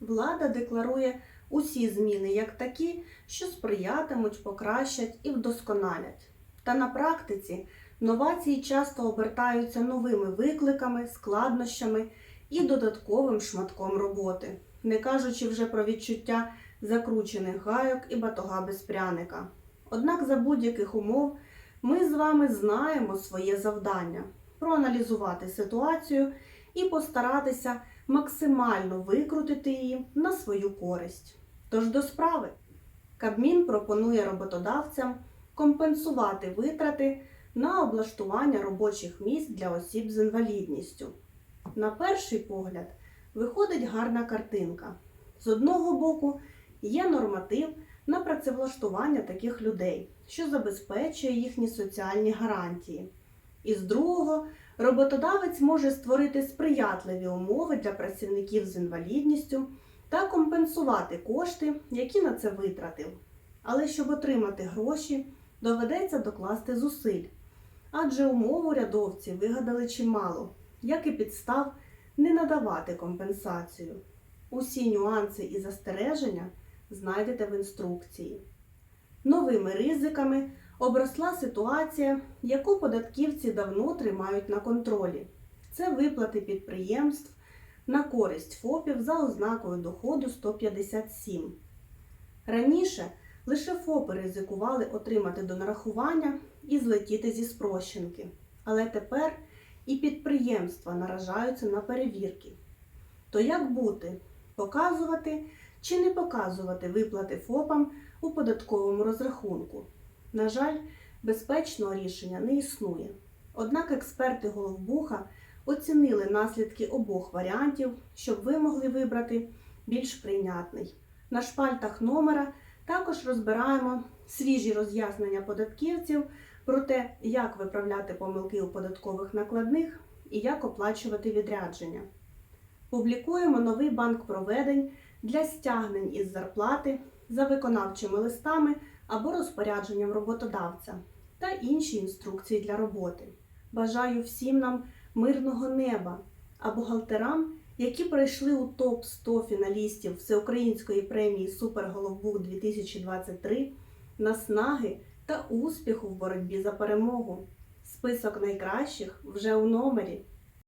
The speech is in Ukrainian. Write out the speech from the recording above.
Влада декларує усі зміни як такі, що сприятимуть, покращать і вдосконалять. Та на практиці новації часто обертаються новими викликами, складнощами і додатковим шматком роботи, не кажучи вже про відчуття закручених гайок і батога без пряника. Однак за будь-яких умов ми з вами знаємо своє завдання проаналізувати ситуацію і постаратися максимально викрутити її на свою користь. Тож до справи. Кабмін пропонує роботодавцям компенсувати витрати на облаштування робочих місць для осіб з інвалідністю. На перший погляд виходить гарна картинка. З одного боку, є норматив на працевлаштування таких людей, що забезпечує їхні соціальні гарантії. І з другого, роботодавець може створити сприятливі умови для працівників з інвалідністю та компенсувати кошти, які на це витратив. Але щоб отримати гроші, доведеться докласти зусиль. Адже умов урядовці вигадали чимало, як і підстав не надавати компенсацію. Усі нюанси і застереження знайдете в інструкції. Новими ризиками обросла ситуація, яку податківці давно тримають на контролі. Це виплати підприємств на користь ФОПів за ознакою доходу 157. Раніше лише ФОПи ризикували отримати до нарахування і злетіти зі спрощенки. Але тепер і підприємства наражаються на перевірки. То як бути? Показувати чи не показувати виплати ФОПам у податковому розрахунку? На жаль, безпечного рішення не існує. Однак експерти Головбуха оцінили наслідки обох варіантів, щоб ви могли вибрати більш прийнятний. На шпальтах номера також розбираємо свіжі роз'яснення податківців про те, як виправляти помилки у податкових накладних і як оплачувати відрядження. Публікуємо новий банк проведень для стягнень із зарплати за виконавчими листами або розпорядженням роботодавця та інші інструкції для роботи. Бажаю всім нам мирного неба, а бухгалтерам, які пройшли у топ 100 фіналістів Всеукраїнської премії Суперголовбух 2023 наснаги та успіху в боротьбі за перемогу. Список найкращих вже у номері.